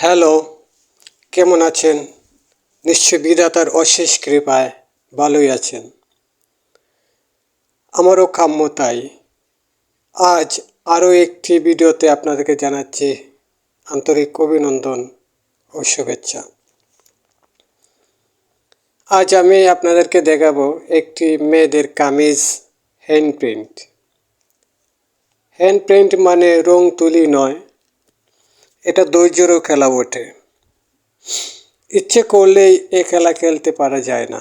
Hello, কেমন আছেন? নিশ্চয় বিধাতার অশেষ কৃপায় ভালোই আছেন। আমারও কাম্য তাই। আজ আরও একটি ভিডিওতে আপনাদেরকে জানাচ্ছি আন্তরিক অভিনন্দন ও শুভেচ্ছা। আজ আমি আপনাদেরকে দেখাবো একটি মেয়েদের kameez hand print hand print মানে রং তুলি নয় এটা ধৈর্যেরও খেলা বটে। ইচ্ছে করলেই এ খেলা খেলতে পারা যায় না।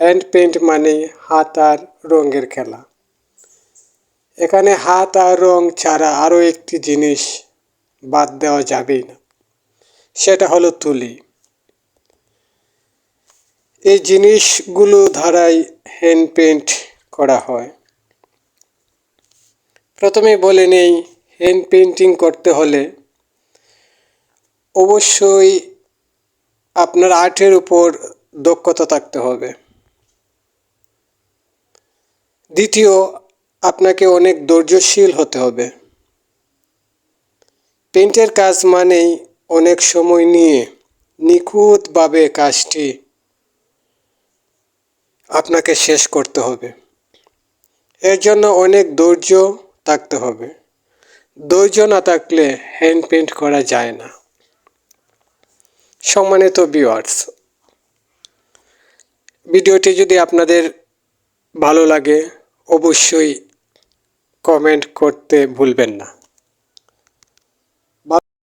হ্যান্ড পেন্ট মানে হাত আর রঙের খেলা। এখানে হাত আর রং ছাড়া আরও একটি জিনিস বাদ দেওয়া যাবেই না। সেটা হলো তুলি। এই জিনিসগুলো ধারাই হ্যান্ড পেন্ট করা হয়। প্রথমে বলে নেই হ্যান্ড পেন্টিং করতে হলে অবশ্যই আপনার আর্টের উপর দক্ষতা থাকতে হবে। দ্বিতীয়, আপনাকে অনেক ধৈর্যশীল হতে হবে। পেন্টের কাজ মানেই অনেক সময় নিয়ে নিখুঁতভাবে কাজটি আপনাকে শেষ করতে হবে। এর জন্য অনেক ধৈর্য থাকতে হবে। ধৈর্য না থাকলে হ্যান্ড পেন্ট করা যায় না। সম্মানিত ভিউয়ার্স ভিডিওটি যদি আপনাদের ভালো লাগে, অবশ্যই কমেন্ট করতে ভুলবেন না।